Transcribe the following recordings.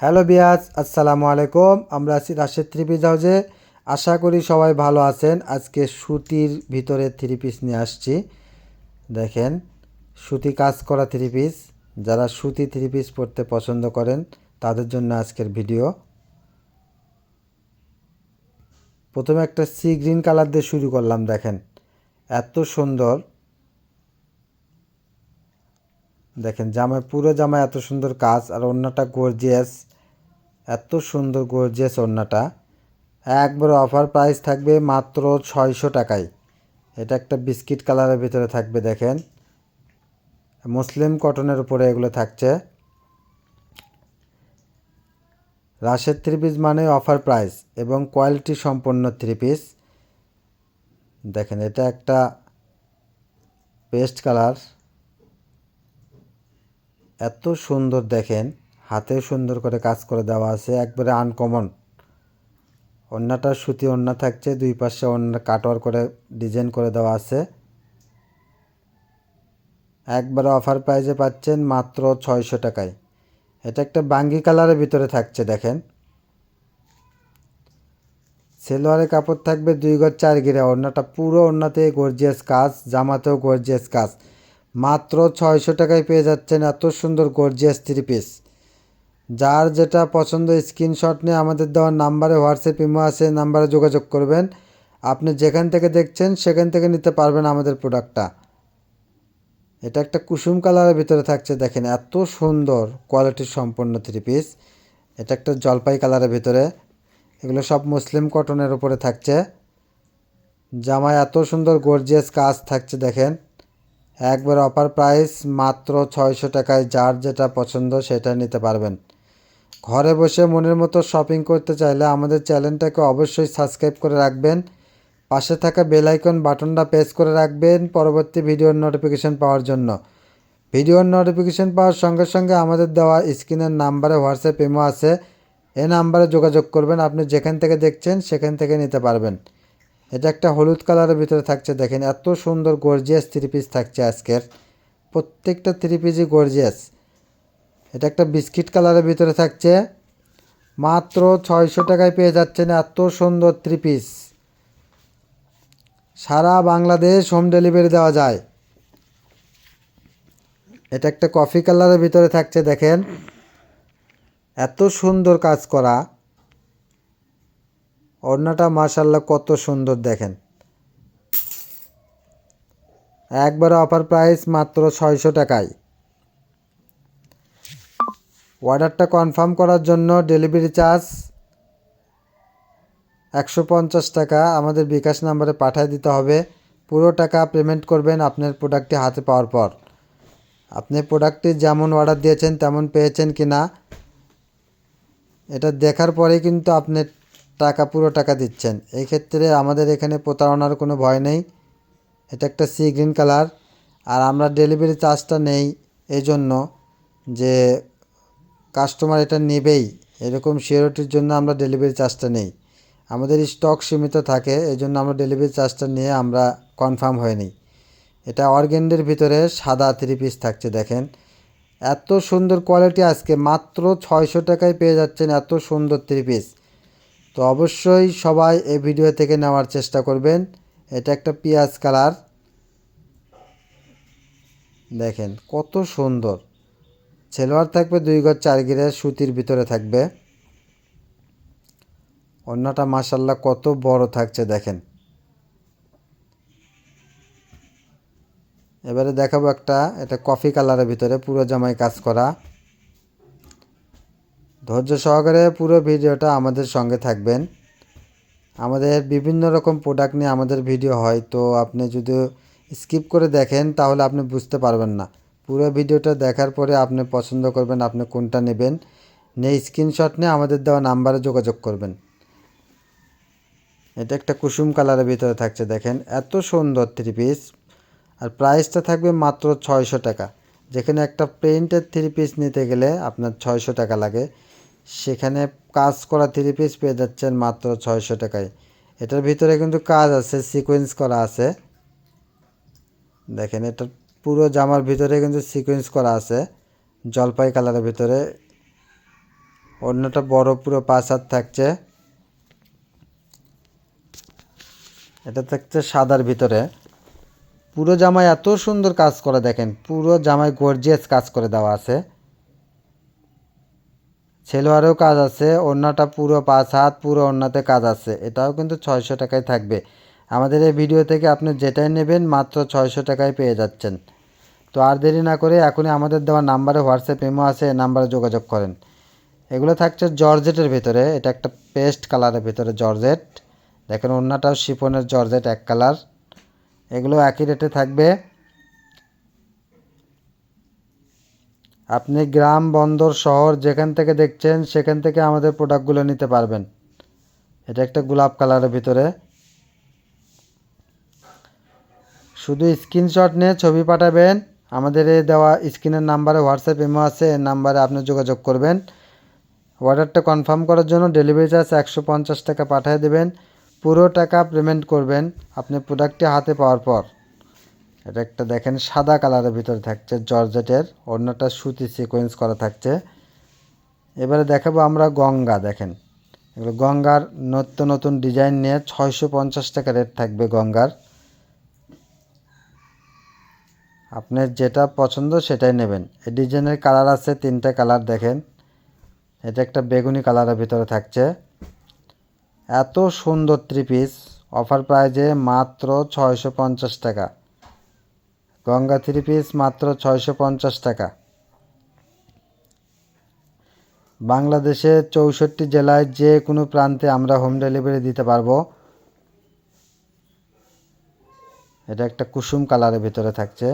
Hello বিয়াজ, আসসালামু আলাইকুম। আমরা আছি রাশেদ থ্রি পিস হাউসে আশা করি সবাই ভালো আছেন। আজকে সুতির ভিতরে থ্রি পিস নিয়ে আসছি। দেখেন, সুতি কাজ করা থ্রি পিস। যারা সুতি থ্রি পিস পরতে পছন্দ করেন, তাদের জন্য আজকের ভিডিও। প্রথমে একটা সি গ্রিন কালার দিয়ে শুরু করলাম, দেখেন। এত সুন্দর। দেখেন, জামায়, পুরো জামায় এত সুন্দর কাজ। আর ওড়নাটা গর্জিয়াস এত সুন্দর গর্জিয়াস ওড়নাটা। একবার অফার প্রাইস থাকবে মাত্র ছয়শো টাকায়। এটা একটা বিস্কিট কালারের ভিতরে থাকবে, দেখেন। মুসলিম কটনের উপরে এগুলো থাকছে। রাশের থ্রি পিস মানে অফার প্রাইস এবং কোয়ালিটি সম্পন্ন থ্রি পিস দেখেন, এটা একটা পেস্ট কালার এত সুন্দর, দেখেন। হাতে সুন্দর করে কাজ করে দেওয়া আছে, একবারে আনকমন ওড়নাটা সুতি ওড়না থাকছে, দুই পাশে ওড়না কাটওয়ার করে ডিজাইন করে দেওয়া আছে। একবারে অফার প্রাইজে পাচ্ছেন মাত্র ছয়শো টাকায়। এটা একটা বাঙ্গি কালারের ভিতরে থাকছে, দেখেন। সেলোয়ারের কাপড় থাকবে দুই গজ চার গিরা ওড়নাটা পুরো ওড়নাতে গর্জিয়াস কাজ, জামাতেও গর্জিয়াস কাজ। মাত্র ছয়শো টাকায় পেয়ে যাচ্ছেন এত সুন্দর গর্জিয়াস থ্রি পিস যার যেটা পছন্দ স্ক্রিনশট নিয়ে আমাদের দেওয়ার নাম্বারে হোয়াটসঅ্যাপ ইমো আছে নাম্বারে যোগাযোগ করবেন। আপনি যেখান থেকে দেখছেন, সেখান থেকে নিতে পারবেন আমাদের প্রোডাক্টটা এটা একটা কুসুম কালারের ভিতরে থাকছে, দেখেন এত সুন্দর কোয়ালিটির সম্পন্ন থ্রি পিস এটা একটা জলপাই কালারের ভিতরে। এগুলো সব মুসলিম কটনের উপরে থাকছে। জামায় এত সুন্দর গর্জিয়াস কাজ থাকছে, দেখেন। একবার অফার প্রাইস মাত্র ছয়শো টাকায়, যার যেটা পছন্দ সেটা নিতে পারবেন। ঘরে বসে মনের মতো শপিং করতে চাইলে আমাদের চ্যানেলটাকে অবশ্যই সাবস্ক্রাইব করে রাখবেন। পাশে থাকা বেল আইকন বাটনটা প্রেস করে রাখবেন পরবর্তী ভিডিওর নোটিফিকেশন পাওয়ার জন্য। ভিডিওর নোটিফিকেশন পাওয়ার সঙ্গে সঙ্গে আমাদের দেওয়া স্ক্রিনের নাম্বারে হোয়াটসঅ্যাপ ইমো আছে। এই নাম্বারে যোগাযোগ করবেন, আপনি যেখান থেকে দেখছেন সেখান থেকে নিতে পারবেন। এটা একটা হলুদ কালারের ভিতরে থাকছে, দেখেন এত সুন্দর গর্জিয়াস থ্রি পিস থাকছে আজকের। প্রত্যেকটা থ্রি পিসই গর্জিয়াস এটা একটা বিস্কিট কালারের ভিতরে থাকছে। মাত্র ছয়শো টাকায় পেয়ে যাচ্ছেন এত সুন্দর থ্রি পিস সারা বাংলাদেশ হোম ডেলিভারি দেওয়া যায়। এটা একটা কফি কালারের ভিতরে থাকছে, দেখেন। এত সুন্দর কাজ করা। অন্যটা মাশাল্লাহ কত সুন্দর, দেখেন। একবারে অফার প্রাইস মাত্র ছয়শো টাকায়। অর্ডারটা কনফার্ম করার জন্য ডেলিভারি চার্জ একশো পঞ্চাশ টাকা। আমাদের বিকাশ নাম্বারে পাঠিয়ে দিতে হবে। পুরো টাকা পেমেন্ট করবেন আপনার প্রোডাক্টটি হাতে পাওয়ার পর। আপনি প্রোডাক্টটি যেমন অর্ডার দিয়েছেন তেমন পেয়েছেন কি না এটা দেখার পরে কিন্তু আপনি টাকা, পুরো টাকা দিচ্ছেন। এই ক্ষেত্রে আমাদের এখানে প্রতারণার কোনো ভয় নেই। এটা একটা সি গ্রিন কালার। আর আমরা ডেলিভারি চার্জটা নেই। এই জন্য যে কাস্টমার এটা নেবেই। এরকম সিওরিটির জন্য আমরা ডেলিভারি চার্জটা নেই। আমাদের স্টক সীমিত থাকে এই জন্য আমরা ডেলিভারি চার্জটা নিয়ে আমরা কনফার্ম হয়ে নিই এটা অর্গেন্ডের ভিতরে সাদা থ্রি পিস থাকছে, দেখেন। এত সুন্দর কোয়ালিটি আজকে, মাত্র ছয়শো টাকায় পেয়ে যাচ্ছেন এত সুন্দর থ্রি পিস তো অবশ্যই সবাই এই ভিডিও থেকে নেওয়ার চেষ্টা করবেন। এটা একটা পেঁয়াজ কালার দেখেন, কত সুন্দর। সেলোয়ার থাকবে, দুই গজ চার গিরে সুতির ভিতরে থাকবে। অন্যটা মাসাল্লাহ কত বড় থাকছে, দেখেন। এবারে দেখাবো একটা, এটা কফি কালারের ভিতরে, পুরো জামাই কাজ করা। ধৈর্য সহকারে পুরো ভিডিওটা আমাদের সঙ্গে থাকবেন। আমাদের বিভিন্ন রকম প্রোডাক্ট নিয়ে আমাদের ভিডিও হয়, তো আপনি যদি স্কিপ করে দেখেন, তাহলে আপনি বুঝতে পারবেন না। পুরো ভিডিওটা দেখার পরে আপনি পছন্দ করবেন, আপনি কোনটা নেবেন, নিয়ে স্ক্রিনশট নিয়ে আমাদের দেওয়া নাম্বারে যোগাযোগ করবেন। এটা একটা কুসুম কালারের ভিতরে থাকছে, দেখেন। এত সুন্দর থ্রি পিস আর প্রাইসটা থাকবে মাত্র ছয়শো টাকা। যেখানে একটা প্রিন্টের থ্রি পিস নিতে গেলে আপনার ছয়শো টাকা লাগে। সেখানে কাজ করা থ্রি পিস পেয়ে যাচ্ছেন মাত্র ছয়শো টাকায়। এটার ভিতরে কিন্তু কাজ আছে সিকোয়েন্স করা আছে। দেখেন, এটা পুরো জামার ভিতরে কিন্তু সিকোয়েন্স করা আছে, জলপাই কালারের ভিতরে। অন্যটা বড় পুরো পাঁচ হাত থাকছে। এটা থাকছে সাদার ভিতরে। পুরো জামায় এত সুন্দর কাজ করে দেখেন, পুরো জামায় গর্জিয়াস কাজ করে দেওয়া আছে। ছেলোয়ারেও কাজ আছে ওড়নাটা পুরো পাঁচ হাত, পুরো ওড়নাতে কাজ আছে। এটাও কিন্তু ছয়শো টাকায় থাকবে। আমাদের এই ভিডিও থেকে আপনি যেটাই নেবেন মাত্র ছয়শো টাকায় পেয়ে যাচ্ছেন। তো আর দেরি না করে এখনই আমাদের দেওয়া নাম্বারে হোয়াটসঅ্যাপ ইমো আছে নাম্বারে যোগাযোগ করেন। এগুলো থাকছে জর্জেটের ভিতরে, এটা একটা পেস্ট কালারের ভিতরে জর্জেট। দেখেন অন্যটাও শিফনের জর্জেট এক কালার। এগুলো একই রেটে থাকবে। আপনি গ্রাম, বন্দর, শহর যেখান থেকে দেখছেন, সেখান থেকে আমাদের প্রোডাক্টগুলো নিতে পারবেন। এটা একটা গোলাপ কালারের ভিতরে। শুধু স্ক্রিনশট নিয়ে ছবি পাঠাবেন। আমাদের দেওয়া স্ক্রিনের নাম্বারে হোয়াটসঅ্যাপ ইমো আছে, এই নাম্বারে আপনি যোগাযোগ করবেন। অর্ডারটা কনফার্ম করার জন্য ডেলিভারি চার্জ একশো পঞ্চাশ টাকা পাঠিয়ে দেবেন। পুরো টাকা পেমেন্ট করবেন আপনি প্রোডাক্টটি হাতে পাওয়ার পর। এটা একটা দেখেন সাদা কালারের ভিতরে থাকছে জর্জেটের অন্যটা সুতি সিকোয়েন্স করা থাকছে। এবারে দেখাবো আমরা গঙ্গা, দেখেন। এগুলো গঙ্গার নতুন নতুন ডিজাইন নিয়ে ছয়শো পঞ্চাশ টাকা রেট থাকবে গঙ্গার। আপনার যেটা পছন্দ সেটাই নেবেন। এই ডিজাইনের কালার আছে, তিনটা কালার দেখেন। এটা একটা বেগুনি কালারের ভিতরে থাকছে। এত সুন্দর থ্রি পিস অফার প্রাইজে মাত্র ছয়শো পঞ্চাশ টাকা। গঙ্গা থ্রি পিস মাত্র ছয়শো পঞ্চাশ টাকা। বাংলাদেশের চৌষট্টি জেলায় যে কোনো প্রান্তে আমরা হোম ডেলিভারি দিতে পারব। এটা একটা কুসুম কালারের ভিতরে থাকছে।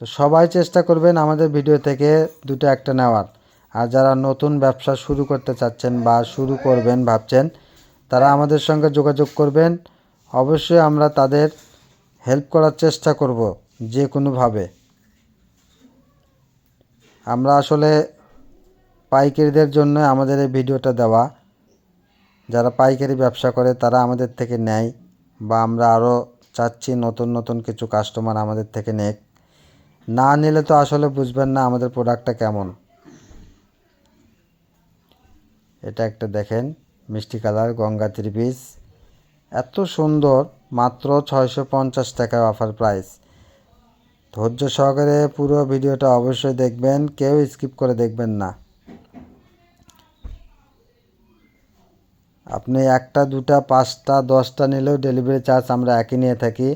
তো সবাই চেষ্টা করবেন আমাদের ভিডিও থেকে দুটো একটা নেওয়ার। আর যারা নতুন ব্যবসা শুরু করতে চাচ্ছেন বা শুরু করবেন ভাবছেন, তারা আমাদের সঙ্গে যোগাযোগ করবেন। অবশ্যই আমরা তাদের হেল্প করার চেষ্টা করব যে কোনোভাবে আমরা আসলে পাইকারিদের জন্য আমাদের এই ভিডিওটা দেওয়া। যারা পাইকারি ব্যবসা করে, তারা আমাদের থেকে নেয় বা আমরা আরও চাচ্ছি নতুন নতুন কিছু কাস্টমার আমাদের থেকে নেক। না নিলে তো আসলে বুঝবেন না আমাদের প্রোডাক্টটা কেমন। এটা একটা দেখেন, মিষ্টি কালার, গঙ্গা থ্রি পিস এত সুন্দর, মাত্র ছয়শো পঞ্চাশ টাকা অফার প্রাইস ধৈর্য সহকারে পুরো ভিডিওটা অবশ্যই দেখবেন, কেউ স্কিপ করে দেখবেন না। আপনি একটা, দুটা, পাঁচটা, দশটা নিলেও ডেলিভারি চার্জ আমরা একই নিয়ে থাকি।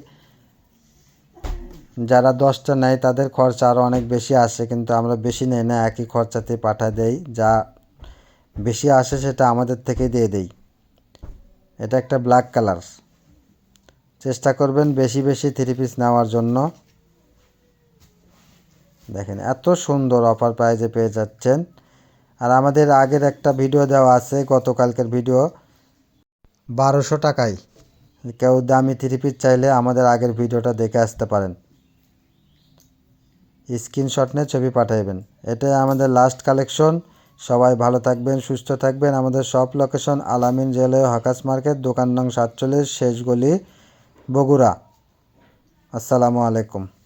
যারা দশটা নেয়, তাদের খরচা আরও অনেক বেশি আসে, কিন্তু আমরা বেশি নেই না, একই খরচাতে পাঠা দেই। যা বেশি আসে সেটা আমাদের থেকে দিয়ে দেই। এটা একটা ব্ল্যাক কালার চেষ্টা করবেন বেশি বেশি থ্রি পিস নেওয়ার জন্য। দেখেন, এত সুন্দর অফার প্রাইজে পেয়ে যাচ্ছেন। আর আমাদের আগের একটা ভিডিও দেওয়া আছে, গতকালকের ভিডিও বারোশো টাকায়। কেউ দামি থ্রি পিস চাইলে আমাদের আগের ভিডিওটা দেখে আসতে পারেন। স্ক্রিনশট নিয়ে ছবি পাঠাইবেন। এটাই আমাদের লাস্ট কালেকশন সবাই ভালো থাকবেন, সুস্থ থাকবেন। আমাদের সব লোকেশন আলামিন জেলে, হকাস মার্কেট, দোকান নং সাতচল্লিশ, শেষ গলি, বগুড়া। আসসালামু আলাইকুম।